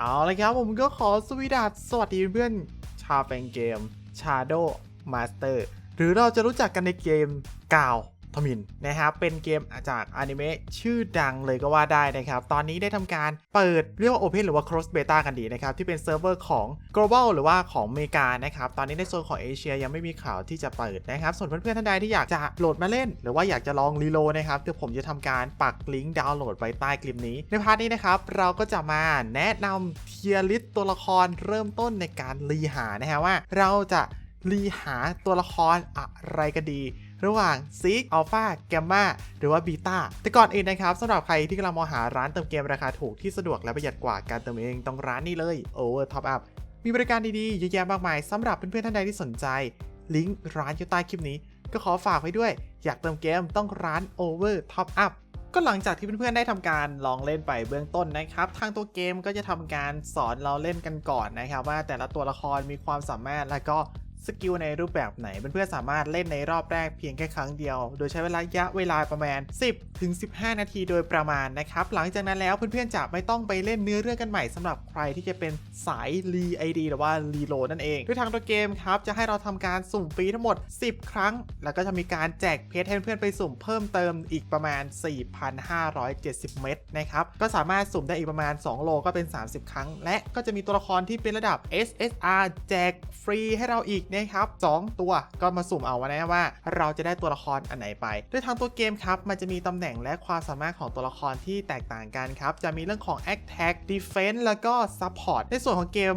เอาละครับผมก็ขอสวีดัสสวัสดีเพื่อนชาแฟนเกม Shadow Master หรือเราจะรู้จักกันในเกมกาว ทมินนะครับเป็นเกมจากอนิเมะชื่อดังเลยก็ว่าได้นะครับ ตอนนี้ได้ทำการเปิดเรียกว่า Open หรือว่า Cross Beta กันดีนะครับ ที่เป็นเซิร์ฟเวอร์ของ Global หรือว่าของอเมริกานะครับ ตอนนี้ในโซนของเอเชียยังไม่มีข่าวที่จะเปิดนะครับ ส่วนเพื่อนๆท่านใดที่อยากจะโหลดมาเล่น หรือว่าอยากจะลองรีโหลดนะครับเดี๋ยวผมจะทำการปักลิงก์ดาวน์โหลดไว้ใต้คลิปนี้ ในพาร์ทนี้นะครับเราก็จะมาแนะนำเทียริสตัวละครเริ่มต้นในการรีหานะฮะว่า เราจะรีหาตัวละครอะไรกันดี ระหว่างซิกอัลฟาแกมมาหรือว่าบีตาแต่ก่อนอื่นนะครับสำหรับใครที่กำลังมองหาร้านเติมเกมราคาถูกที่สะดวกและประหยัดกว่าการเติมเองต้องร้านนี้เลย Over Top Up มีบริการดีๆเยอะแยะมากมายสำหรับเพื่อนๆท่านใดที่สนใจ ลิงก์ร้านอยู่ใต้คลิปนี้ ก็ขอฝากไว้ด้วย อยากเติมเกมต้องร้าน Over Top Up ก็หลังจากที่เพื่อนๆได้ทำการลองเล่นไปเบื้องต้นนะครับ ทางตัวเกมก็จะทำการสอนเราเล่นกันก่อนนะครับ ว่าแต่ละตัวละครมีความสามารถและก็ สกิลในรูปแบบไหนเพื่อนๆสามารถเล่นในรอบแรกเพียงแค่ครั้งเดียว โดยใช้เวลาระยะเวลาประมาณ 10ถึง15 นาทีโดยประมาณนะครับ หลังจากนั้นแล้วเพื่อนๆจะไม่ต้องไปเล่นเนื้อเรื่องกันใหม่สำหรับใครที่จะเป็นสายรีไอดีหรือว่ารีโหลดนั่นเอง ด้วยทางตัวเกมครับ จะให้เราทำการสุ่มฟรีทั้งหมด 10 ครั้ง แล้วก็จะมีการแจกเพชรให้เพื่อนๆไปสุ่มเพิ่มเติมอีกประมาณ 4,570 เม็ดนะครับก็สามารถสุ่มได้อีกประมาณ 2 โลก็เป็น 30 ครั้ง และก็จะมีตัวละครที่เป็นระดับ SSR แจกฟรีให้เราอีกนะครับ 2 ตัวก็มาสุ่มเอานะว่า เราจะได้ตัวละครอันไหนไป โดยทางตัวเกมครับมันจะมีตำแหน่งและความสามารถของตัวละครที่แตกต่างกันครับ จะมีเรื่องของ Attack Defense แล้วก็ Support ในส่วนของเกม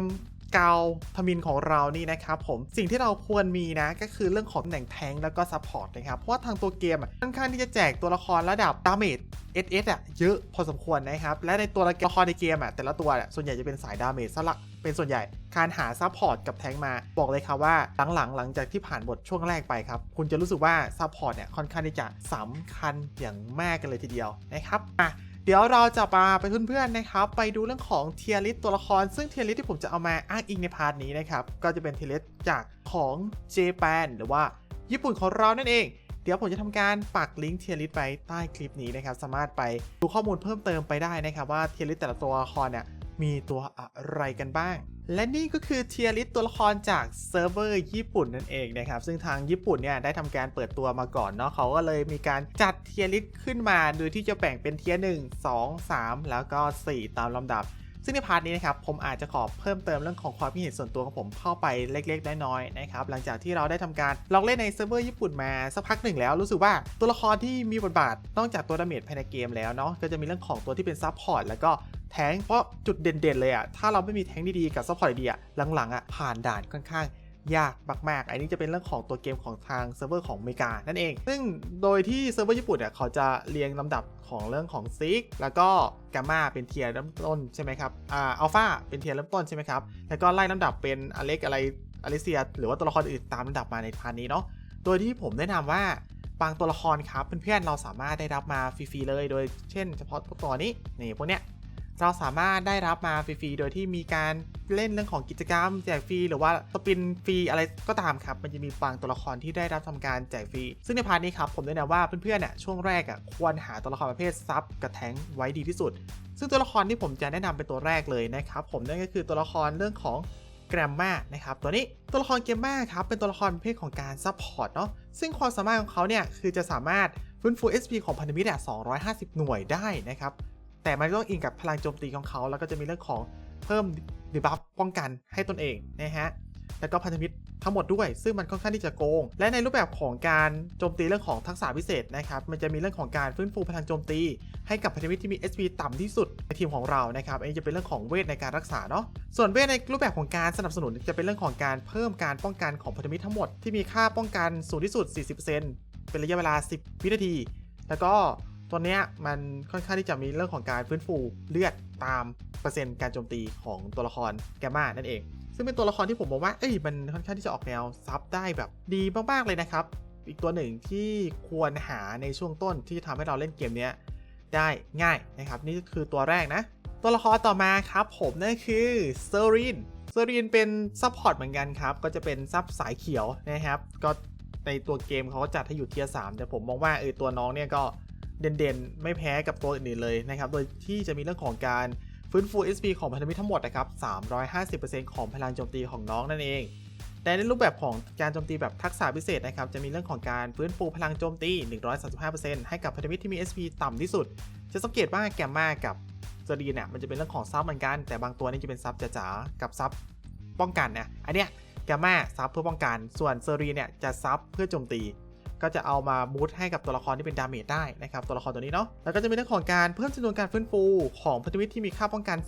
เกาทมินของเรานี่นะครับผมสิ่งที่เราควรมีนะก็คือเรื่องของตำแหน่งแทงแล้วก็ซัพพอร์ตนะครับ เพราะว่าทางตัวเกมค่อนข้างที่จะแจกตัวละครระดับดาเมจ SS อะเยอะพอสมควรนะครับ และในตัวละครในเกมอะแต่ละตัวส่วนใหญ่จะเป็นสายดาเมจซะละ เป็นส่วนใหญ่ การหาซัพพอร์ตกับแทงมาบอกเลยครับว่าหลังๆ หลังจากที่ผ่านบทช่วงแรกไปครับ คุณจะรู้สึกว่าซัพพอร์ตเนี่ยค่อนข้างที่จะสำคัญอย่างมากกันเลยทีเดียวนะครับอะเดี๋ยวเราจะมาไปเพื่อนๆนะครับ ไปดูเรื่องของเทียริสตัวละคร ซึ่งเทียริสที่ผมจะเอามาอ้างอิงในพาร์ทนี้นะครับ ก็จะเป็นเทียริสจากของเจแปนหรือว่าญี่ปุ่นของเรานั่นเองเดี๋ยวผมจะทำการปักลิงก์เทียริสไปใต้คลิปนี้นะครับ สามารถไปดูข้อมูลเพิ่มเติมไปได้นะครับ ว่าเทียริสแต่ละตัวละครเนี่ย มีตัวอะไรกันบ้าง และนี่ก็คือเทียริสตัวละครจากเซิร์ฟเวอร์ญี่ปุ่นนั่นเองนะครับ ซึ่งทางญี่ปุ่นเนี่ยได้ทำการเปิดตัวมาก่อนเนาะเขาก็เลยมีการจัดเทียริสขึ้นมา โดยที่จะแบ่งเป็นเทียร์1 2 3แล้วก็ 4 ตามลำดับซึ่งในพาร์ทนี้นะครับผมอาจจะขอเพิ่มเติมเรื่องของความคิดเห็นส่วนตัวของผมเข้าไปเล็กๆน้อยๆนะครับหลังจากที่เราได้ทำการลองเล่นในเซิร์ฟเวอร์ญี่ปุ่นมาสักพักหนึ่งแล้วรู้สึกว่าตัวละครที่มีบทบาทนอกจากตัวดาเมจภายในเกมแล้วเนาะก็จะมีเรื่องของตัวที่เป็นซับพอร์ตแล้วก็ แทงเพราะจุดเด่นๆเลยอะถ้าเราไม่มีแทงดีๆกับซัพพอร์ตดีอะหลังๆอะผ่านด่านค่อนข้างยากมากๆ อันนี้จะเป็นเรื่องของตัวเกมของทางเซิร์ฟเวอร์ของอเมริกานั่นเอง ซึ่งโดยที่เซิร์ฟเวอร์ญี่ปุ่นเนี่ยเขาจะเรียงลำดับของเรื่องของซิกแล้วก็กามาเป็นเทียร์เริ่มต้นใช่ไหมครับ อ่า อัลฟาเป็นเทียร์เริ่มต้นใช่ไหมครับ แล้วก็ไล่ลำดับเป็นอเล็กอะไรอลิเซีย หรือว่าตัวละครอื่นตามลำดับมาในพาร์ทนี้เนาะ โดยที่ผมแนะนำว่าบางตัวละครครับเพื่อนๆเราสามารถได้รับมาฟรีๆเลย โดยเช่น เฉพาะตัวนี้นี่พวกเนี้ย เราสามารถได้รับมาฟรีๆ โดยที่มีการเล่นเรื่องของกิจกรรม แจกฟรีหรือว่าสปินฟรีอะไรก็ตามครับ มันจะมีบางตัวละครที่ได้รับทำการแจกฟรี ซึ่งในพาร์ทนี้ครับผมแนะนำว่าเพื่อนๆน่ะช่วงแรกอะควรหาตัวละครประเภทซับกับแทงไว้ดีที่สุด ซึ่งตัวละครที่ผมจะแนะนำเป็นตัวแรกเลยนะครับผมนั่นก็คือตัวละครเรื่องของแกรมมานะครับตัวนี้ตัวละครแกรมมาครับเป็นตัวละครประเภทของการซัพพอร์ตเนาะซึ่งความสามารถของเขาเนี่ยคือจะสามารถฟื้นฟู SP ของพันธมิตรอะ250 หน่วยได้นะครับ แต่มันต้องอิงกับพลังโจมตีของเขา แล้วก็จะมีเรื่องของเพิ่มดีบัฟป้องกันให้ตนเองนะฮะแล้วก็พันธมิตรทั้งหมดด้วย ซึ่งมันค่อนข้างที่จะโกง และในรูปแบบของการโจมตีเรื่องของทักษะพิเศษนะครับ มันจะมีเรื่องของการฟื้นฟูพลังโจมตี ให้กับพันธมิตรที่มี SP ต่ำที่สุดในทีมของเรานะครับ อันนี้จะเป็นเรื่องของเวทในการรักษาเนาะ ส่วนเวทในรูปแบบของการสนับสนุนจะเป็นเรื่องของการเพิ่มการป้องกันของพันธมิตรทั้งหมดที่มีค่าป้องกันสูงที่สุด 40%เป็นระยะเวลา 10 วินาที แล้วก็ ตัวเนี้ยมันค่อนข้างที่จะมีเรื่องของการฟื้นฟูเลือดตามเปอร์เซ็นต์การโจมตีของตัวละครแกมานั่นเอง ซึ่งเป็นตัวละครที่ผมมองว่าเอ้ยมันค่อนข้างที่จะออกแนวซับได้แบบดีมากๆเลยนะครับ อีกตัวหนึ่งที่ควรหาในช่วงต้นที่ทำให้เราเล่นเกมเนี้ยได้ง่ายนะครับ นี่คือตัวแรกนะ ตัวละครต่อมาครับผมนั่นคือเซอรินเซอรินเป็นซัพพอร์ตเหมือนกันครับ ก็จะเป็นซับสายเขียวนะครับ ก็ในตัวเกมเขาก็จัดให้อยู่เทียร์สามแต่ผมมองว่าเออตัวน้องเนี่ยก็ เด่นๆ ไม่แพ้กับตัวอื่นๆเลยนะครับ โดยที่จะมีเรื่องของการฟื้นฟู SP ของพันธมิตรทั้งหมดนะครับ 350%ของพลังโจมตีของน้องนั่นเอง แต่ในรูปแบบของการโจมตีแบบทักษะพิเศษนะครับ จะมีเรื่องของการฟื้นฟูพลังโจมตี 135%ให้กับพันธมิตรที่มี SP ต่ำที่สุด จะสังเกตว่าแกมมากับเซรีเนี่ยมันจะเป็นเรื่องของซับเหมือนกัน แต่บางตัวนี่จะเป็นซับจ๋าๆกับซับป้องกันนะ อันเนี้ยแกมมาซับเพื่อป้องกัน ส่วนเซรีเนี่ยจะซับเพื่อโจมตี ก็จะเอามาบูทให้กับตัวละครที่เป็นดาเมจได้นะครับตัวละครตัวนี้เนาะแล้วก็จะมีเรื่องของการเพิ่มจำนวนการฟื้นฟูของพันธมิตรที่มีค่าป้องกัน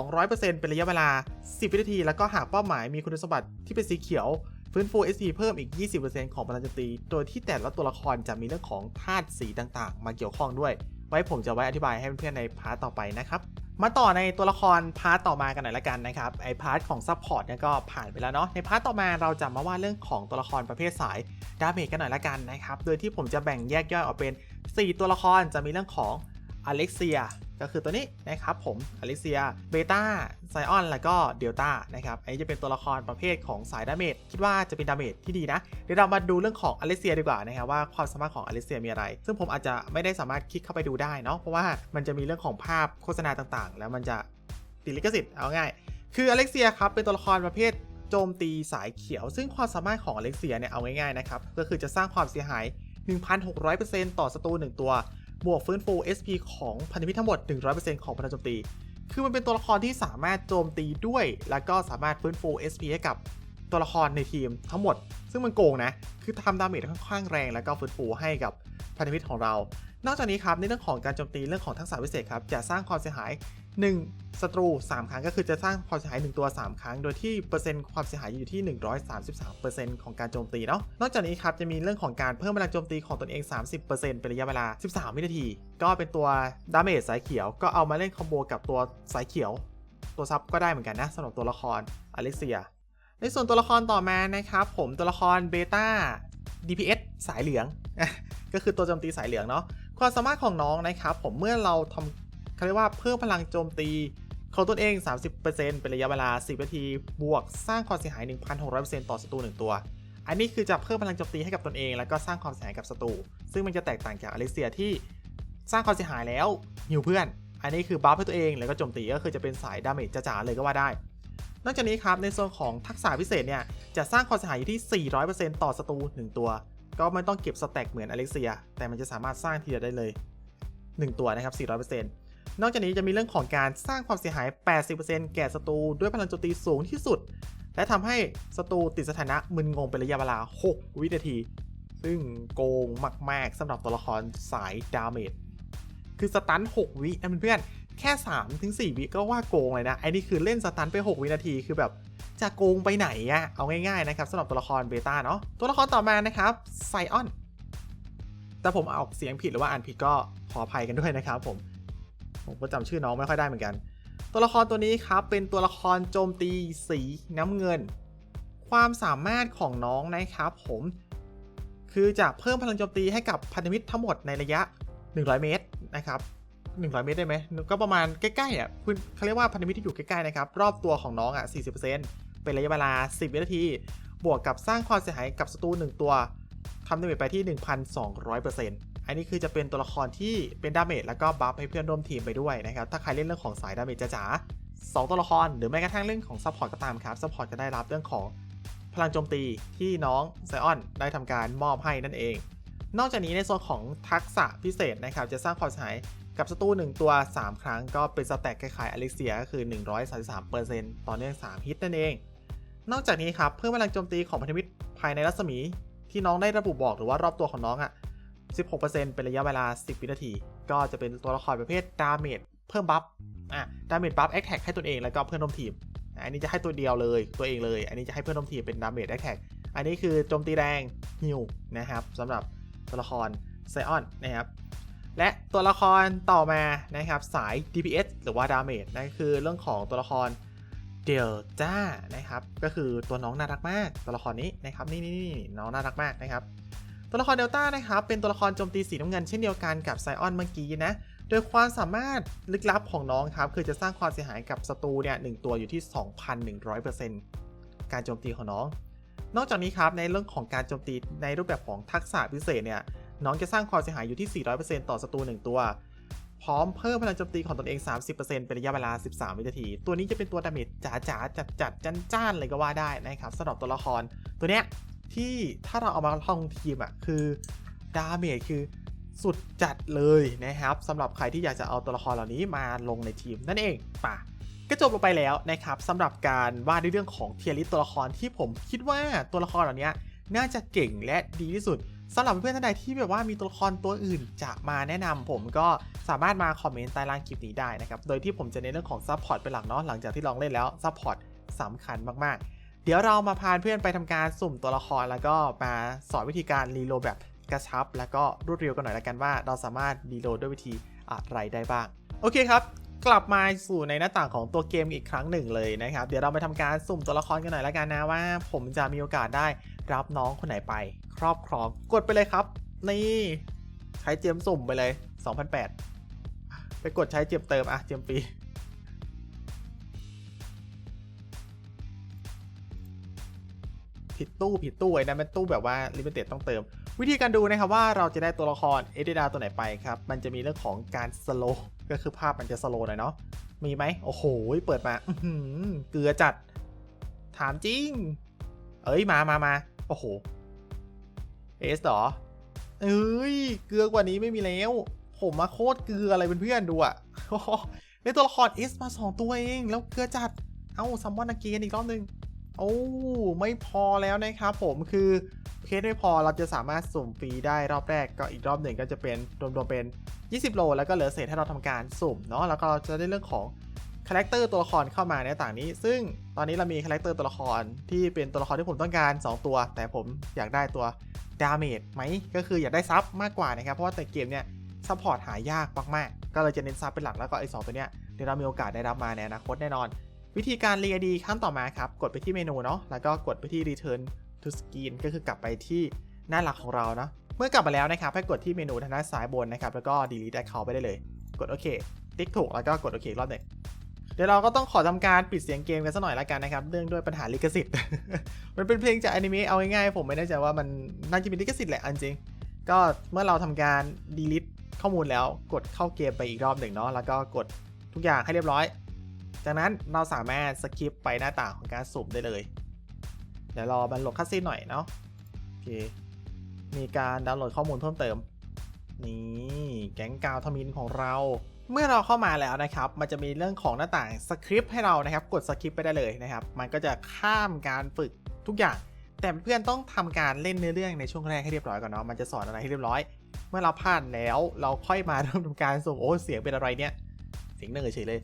200%เป็นระยะเวลา 10 วินาที แล้วก็หากเป้าหมายมีคุณสมบัติที่เป็นสีเขียวฟื้นฟู SP เพิ่มอีก 20%ของพลังจมตีโดยที่แต่ละตัวละครจะมีเรื่องของธาตุสีต่างๆ มาเกี่ยวข้องด้วย ไว้ผมจะไว้อธิบายให้เพื่อนๆในพาร์ทต่อไปนะครับ มาต่อในตัวละครพาร์ตต่อมากันหน่อยละกันนะครับไอพาร์ตของซัพพอร์ตเนี่ยก็ผ่านไปแล้วเนาะในพาร์ตต่อมาเราจะมาว่าเรื่องของตัวละครประเภทสายดาเมจกันหน่อยละกันนะครับโดยที่ผมจะแบ่งแยกย่อยออกเป็น 4 ตัวละครจะมีเรื่องของ อเล็กเซียก็คือตัวนี้นะครับผมอเล็กเซีย เบต้า ไซออน แล้วก็เดลต้านะครับ อันนี้จะเป็นตัวละครประเภทของสายดาเมจ คิดว่าจะเป็นดาเมจที่ดีนะ เดี๋ยวเรามาดูเรื่องของอเล็กเซียดีกว่านะครับว่าความสามารถของอเล็กเซียมีอะไร ซึ่งผมอาจจะไม่ได้สามารถคลิกเข้าไปดูได้เนาะ เพราะว่ามันจะมีเรื่องของภาพโฆษณาต่างๆ แล้วมันจะติดลิขสิทธิ์เอาง่าย คืออเล็กเซียครับเป็นตัวละครประเภทโจมตีสายเขียว ซึ่งความสามารถของอเล็กเซียเนี่ยเอาง่ายๆนะครับ ก็คือจะสร้างความเสียหาย 1,600%ต่อศัตรู1ตัว บวกฟื้นฟู SP ของพันธมิตรทั้งหมด 100%ของพลังโจมตี คือมันเป็นตัวละครที่สามารถโจมตีด้วย แล้วก็สามารถฟื้นฟู SP ให้กับตัวละครในทีมทั้งหมด ซึ่งมันโกงนะ คือทำดาเมจค่อนข้างแรง แล้วก็ฟื้นฟูให้กับพันธมิตรของเรา นอกจากนี้ครับในเรื่องของการโจมตีเรื่องของทักษะพิเศษครับจะสร้างความเสียหาย 1ศัตรู 3 ครั้งก็คือจะสร้างความเสียหาย 1 ตัว 3 ครั้ง โดยที่เปอร์เซ็นต์ความเสียหายอยู่ที่ 133%ของการโจมตีเนาะ นอกจากนี้ครับจะมีเรื่องของการเพิ่มพลังโจมตีของตนเอง 30%เป็นระยะเวลา 13 วินาที ก็เป็นตัวดาเมจสายเขียวก็เอามาเล่นคอมโบกับตัวสายเขียว ตัวซับก็ได้เหมือนกันนะสำหรับตัวละครอเล็กเซีย ในส่วนตัวละครต่อมานะครับผมตัวละครเบต้า DPS สายเหลือง ก็คือตัวโจมตีสายเหลืองเนาะ ความสามารถของน้องนะครับผมเมื่อเราทำ เขาเรียกว่าเพิ่มพลังโจมตีของตนเอง 30%เป็นระยะเวลา 10 นาที บวกสร้างความเสียหาย 1,600%ต่อศัตรู1ตัว อันนี้คือจะเพิ่มพลังโจมตีให้กับตนเอง แล้วก็สร้างความเสียหายกับศัตรู ซึ่งมันจะแตกต่างจากอล็กเซียที่สร้างความเสียหายแล้วหิวเพื่อน อันนี้คือบัฟให้ตัวเอง แล้วก็โจมตีก็คือจะเป็นสายดาเมจจ๋าๆเลยก็ว่าได้ นอกจากนี้ครับในส่วนของทักษะพิเศษเนี่ยจะสร้างความเสียหายอยู่ที่ 400%ต่อศัตรู1ตัว ก็ไม่ต้องเก็บสแต็กเหมือนอเล็กเซีย แต่มันจะสามารถสร้างทีเดียวได้เลย 1 ตัวนะครับ400% นอกจากนี้จะมีเรื่องของการสร้างความเสียหาย 80%แก่ศัตรูด้วยพลังโจมตีสูงที่สุด และทำให้ศัตรูติดสถานะมึนงงเป็นระยะเวลา 6 วินาที ซึ่งโกงมาก ๆสำหรับตัวละครสายดาเมจ คือสตัน 6 วินะเพื่อนๆแค่ 3-4 วิก็ว่าโกงเลยนะ ไอ้นี่คือเล่นสตันไป 6 วินาที คือแบบจะโกงไปไหนอะเอาง่ายๆนะครับสำหรับตัวละครเบต้าเนาะ ตัวละครต่อมานะครับไซออน แต่ผมออกเสียงผิดหรือว่าอ่านผิดก็ขออภัยกันด้วยนะครับผม ผมก็จำชื่อน้องไม่ค่อยได้เหมือนกัน ตัวละครตัวนี้ครับเป็นตัวละครโจมตีสีน้ำเงิน ความสามารถของน้องนะครับผมคือจะเพิ่มพลังโจมตีให้กับพันธมิตรทั้งหมดในระยะ 100 เมตรนะครับ 100 เมตรได้ไหมก็ประมาณใกล้ๆอะคุณเขาเรียกว่าพันธมิตรที่อยู่ใกล้ๆนะครับรอบตัวของน้องอะ 40%เป็นระยะเวลา 10 วินาที บวกกับสร้างความเสียหายกับศัตรู1ตัวทำดาเมจไปที่ 1,200% อันนี้คือจะเป็นตัวละครที่เป็นดาเมจแล้วก็บัฟให้เพื่อนร่วมทีมไปด้วยนะครับถ้าใครเล่นเรื่องของสายดาเมจจ๋าสองตัวละครหรือแม้กระทั่งเรื่องของซัพพอร์ตก็ตามครับซัพพอร์ตจะได้รับเรื่องของพลังโจมตีที่น้องไซออนได้ทำการมอบให้นั่นเอง นอกจากนี้ในส่วนของทักษะพิเศษนะครับจะสร้างความเสียหายกับศัตรู1ตัว 3 ครั้งก็เป็นสแต็กคล้ายๆอเล็กเซียก็คือ 133%ต่อเนื่อง 3 ฮิตนั่นเอง นอกจากนี้ครับเพิ่มพลังโจมตีของพันธมิตรภายในรัศมีที่น้องได้ระบุบอกหรือว่ารอบตัวของน้องอะ่ะ 16%เป็นระยะเวลา 10 วินาที ก็จะเป็นตัวละครประเภทดาเมจเพิ่มบัฟ อะ ดาเมจบัฟแอคแท็กให้ตัวเองแล้วก็เพื่อนร่วมทีม อันนี้จะให้ตัวเดียวเลย ตัวเองเลย อันนี้จะให้เพื่อนร่วมทีมเป็นดาเมจแอคแท็ก อันนี้คือโจมตีแรงฮิวนะครับสำหรับตัวละครไซออนนะครับ และตัวละครต่อมานะครับสาย DPS หรือว่าดาเมจนั่นคือเรื่องของตัวละครเดลต้านะครับ ก็คือตัวน้องน่ารักมากตัวละครนี้นะครับ นี่นี่นี่น้องน่ารักมากนะครับ ตัวละครเดลต้านะครับเป็นตัวละครโจมตีสีน้ำเงินเช่นเดียวกันกับไซออนเมื่อกี้นะ โดยความสามารถลึกลับของน้องครับคือจะสร้างความเสียหายกับศัตรูเนี่ยหตัวอยู่ที่ 2,100%การโจมตีของน้อง นอกจากนี้ครับในเรื่องของการโจมตีในรูปแบบของทักษะพิเศษเนี่ยน้องจะสร้างความเสียหายอยู่ที่ 400%ต่อศัตรู1ตัว พร้อมเพิ่มพลังโจมตีของตนเอง 30%เป็นระยะเวลา 13 วินาที ตัวนี้จะเป็นตัวดาเมจจ๋าๆจัดๆจ้านๆเลยก็ว่าได้นะครับสำหรับตัวละครตัวเนี้ย ที่ถ้าเราเอามาลองทีมอะคือดาเมจคือสุดจัดเลยนะครับสำหรับใครที่อยากจะเอาตัวละครเหล่านี้มาลงในทีมนั่นเองป่ะก็จบลงไปแล้วนะครับสำหรับการว่าในเรื่องของเทียริสตัวละครที่ผมคิดว่าตัวละครเหล่านี้น่าจะเก่งและดีที่สุดสำหรับเพื่อนท่านใดที่แบบว่ามีตัวละครตัวอื่นจะมาแนะนำผมก็สามารถมาคอมเมนต์ใต้ล่างคลิปนี้ได้นะครับ โดยที่ผมจะเน้นเรื่องของซัพพอร์ตเป็นหลักเนาะหลังจากที่ลองเล่นแล้วซัพพอร์ตสำคัญมากๆ เดี๋ยวเรามาพาเพื่อนไปทำการสุ่มตัวละครแล้วก็มาสอนวิธีการรีโหลดแบบกระชับ แล้วก็รวดเร็วกันหน่อยละกันว่า เราสามารถรีโหลดด้วยวิธีอะไรได้บ้าง โอเคครับ กลับมาสู่ในหน้าต่างของตัวเกมอีกครั้งหนึ่งเลยนะครับ เดี๋ยวเราไปทำการสุ่มตัวละครกันหน่อยละกันนะว่า ผมจะมีโอกาสได้รับน้องคนไหนไป ครอบครองกดไปเลยครับ นี่ใช้เจมสุ่มไปเลย 2008 ไปกดใช้เจมเติมอะเจมฟ ผิดตู้ผิดตู้ไอ้นั่นเป็นตู้แบบว่าลิมิเต็ดต้องเติม วิธีการดูนะครับว่าเราจะได้ตัวละครเอเดดาตัวไหนไปครับ มันจะมีเรื่องของการสโลก็คือภาพมันจะสโลหน่อยเนาะมีไหมโอ้โห เปิดมาอืเกลือจัด ถามจริง เอ้ยมามามาโอ้โหเอสหรอเอ้ยเกลือกว่านี้ไม่มีแล้ว ผมมาโคตรเกลืออะไรเเพื่อนๆดูอะในตัวละครเอสมาสองตัวเอง แล้วเกลือจัด เอ้าซัมมอนอาเกนอีกรอบหนึง โอ้ไม่พอแล้วนะครับผมคือเคสไม่พอเราจะสามารถสุ่มฟรีได้รอบแรกก็อีกรอบหนึ่งก็จะเป็นรวมๆเป็น 20 โล แล้วก็เหลือเศษให้เราทำการสุ่มเนาะแล้วก็เราจะได้เรื่องของคาแรคเตอร์ตัวละครเข้ามาในต่างนี้ ซึ่งตอนนี้เรามีคาแรคเตอร์ตัวละครที่เป็นตัวละครที่ผมต้องการ 2 ตัว แต่ผมอยากได้ตัวดาเมจไหมก็คืออยากได้ซับมากกว่านะครับ เพราะว่าแต่เกมเนี้ยซัพพอร์ตหายากมากๆ ก็เลยจะเน้นซับเป็นหลักแล้วก็ไอ้สองตัวเนี้ยเดี๋ยวเรามีโอกาสได้รับมาในอนาคตแน่นอน วิธีการเรียดีขั้นต่อมาครับ กดไปที่เมนูเนาะแล้วก็กดไปที่ return to screen ก็คือกลับไปที่หน้าหลักของเราเนาะเมื่อกลับมาแล้วนะครับให้กดที่เมนูทางด้านซ้ายบนนะครับแล้วก็ delete account ไปได้เลย กดโอเคติ๊กถูกแล้วก็กดโอเครอบหนึ่งเดี๋ยวเราก็ต้องขอทำการปิดเสียงเกมกันสักหน่อยละกันนะครับเนื่องด้วยปัญหาลิขสิทธิ์ มันเป็นเพลงจากอนิเมะเอาง่ายๆผมไม่แน่ใจว่ามันน่าจะมีลิขสิทธิ์แหละอันจริง ก็เมื่อเราทำการ delete ข้อมูลแล้วกดเข้าเกมไปอีกรอบหนึ่งเนาะแล้วก็กดทุกอย่างให้เรียบร้อย จากนั้นเราสามารถสกิปไปหน้าต่างของการสุ่มได้เลย เดี๋ยวรอมันโหลดคัสซีนหน่อยเนาะโอเค มีการดาวน์โหลดข้อมูลเพิ่มเติม นี่แก๊งกาวทมินของเรา เมื่อเราเข้ามาแล้วนะครับ มันจะมีเรื่องของหน้าต่างสคริปต์ให้เรานะครับ กดสคริปต์ไปได้เลยนะครับ มันก็จะข้ามการฝึกทุกอย่าง แต่เพื่อนต้องทำการเล่นเนื้อเรื่องในช่วงแรกให้เรียบร้อยก่อนเนาะ มันจะสอนอะไรให้เรียบร้อย เมื่อเราผ่านแล้วเราค่อยมาเริ่มทำการสุ่มโอ้เสียงเป็นอะไรเนี่ย เสียงเหนื่อเฉยเลย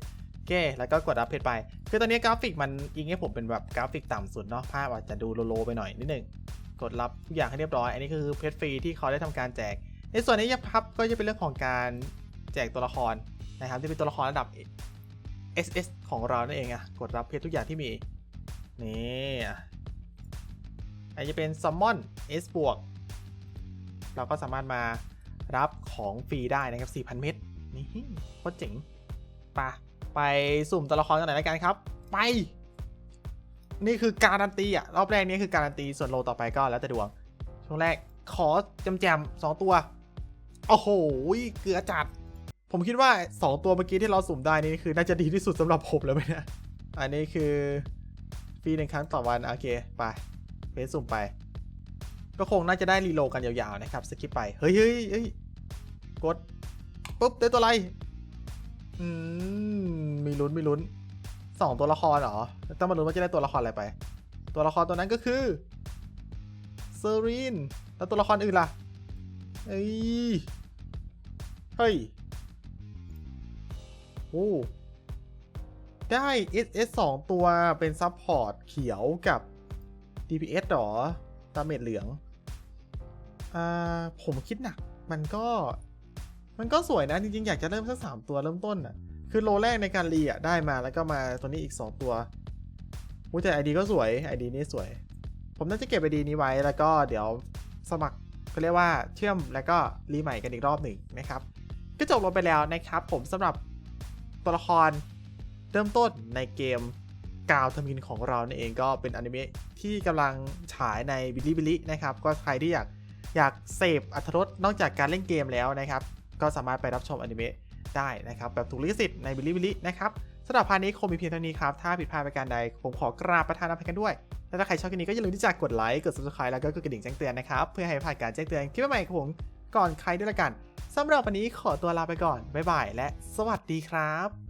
เคแล้วก็กดอัพเพจไป คือตอนนี้กราฟิกมันยิงให้ผมเป็นแบบกราฟิกต่ำสุดเนาะภาพอาจจะดูโลๆไปหน่อยนิดนึงกดรับทุกอย่างให้เรียบร้อย อันนี้คือเพจฟรีที่เขาได้ทำการแจก ในส่วนนี้ยับพับก็จะเป็นเรื่องของการแจกตัวละครนะครับที่เป็นตัวละครระดับ SS ของเรานั่นเองอะกดรับเพจทุกอย่างที่มีนี่อะอันนี้จะเป็น Summon S บวกเราก็สามารถมารับของฟรีได้นะครับ4,000 เม็ดนี่โคตรเจ๋งไปะ ไปสุ่มตัวละครกันหน่อยละกันครับ ไป นี่คือการันตีอะรอบแรกนี้คือการันตีส่วนโลต่อไปก็แล้วแต่ดวง ช่วงแรกขอจำแจมสองตัว โอ้โหเกลือจัด ผมคิดว่า 2 ตัวเมื่อกี้ที่เราสุ่มได้นี่คือน่าจะดีที่สุดสำหรับผมแล้วไหมเนะอันนี้คือฟรีหนึ่งครั้งต่อวัน โอเค ไปเพจสุ่มไป ก็คงน่าจะได้รีโลกันยาวๆนะครับ สกิปไป เฮ้ยเฮ้ยเฮ้ยกด ปุ๊บ ได้ตัวอะไร อืมมีลุ้นมีลุ้นสองตัวละครเหรอ ต้องมาลุ้นว่าจะได้ตัวละครอะไรไป ตัวละครตัวนั้นก็คือเซอรีนแล้วตัวละครอื่นล่ะ เอ้ย เฮ้ย โอ้ ได้ SS 2 ตัวเป็นซับพอร์ตเขียวกับ DPS หรอดาเมจเหลือง อ่า ผมคิดหนัก มันก็ มันก็สวยนะจริงๆ อยากจะเริ่มสักสามตัวเริ่มต้นอะ คือโลแรกในการรีอะได้มาแล้วก็มาตัวนี้อีก 2 ตัวอู้แต่ไอดีก็สวยไอดีนี้สวย ผมน่าจะเก็บไอดีนี้ไว้แล้วก็เดี๋ยวสมัครเขาเรียกว่าเชื่อมแล้วก็รีใหม่กันอีกรอบหนึ่งนะครับ ก็จบลงไปแล้วนะครับผมสำหรับตัวละครเริ่มต้นในเกมกาวทมินของเรานั่นเองก็เป็นอนิเมะที่กำลังฉายในบิลิบิลินะครับ ก็ใครที่อยากอยากเสพอัธรสนอกจากการเล่นเกมแล้วนะครับ ก็สามารถไปรับชมอนิเมะได้นะครับ แบบถูกลิขสิทธิ์ในบิลิบิลินะครับสำหรับพาร์ทนี้คงมีเพียงเท่านี้ครับ ถ้าผิดพลาดประการใด ผมขอกราบประทานอภัยกันด้วย และถ้าใครชอบคลิปนี้ก็อย่าลืมที่จะกดไลค์กด subscribe แล้วก็กดกระดิ่งแจ้งเตือนนะครับเพื่อให้พลาดการแจ้งเตือนคลิปใหม่ของผมก่อนใครด้วยละกันสำหรับวันนี้ขอตัวลาไปก่อนบ๊ายบายและ สวัสดีครับ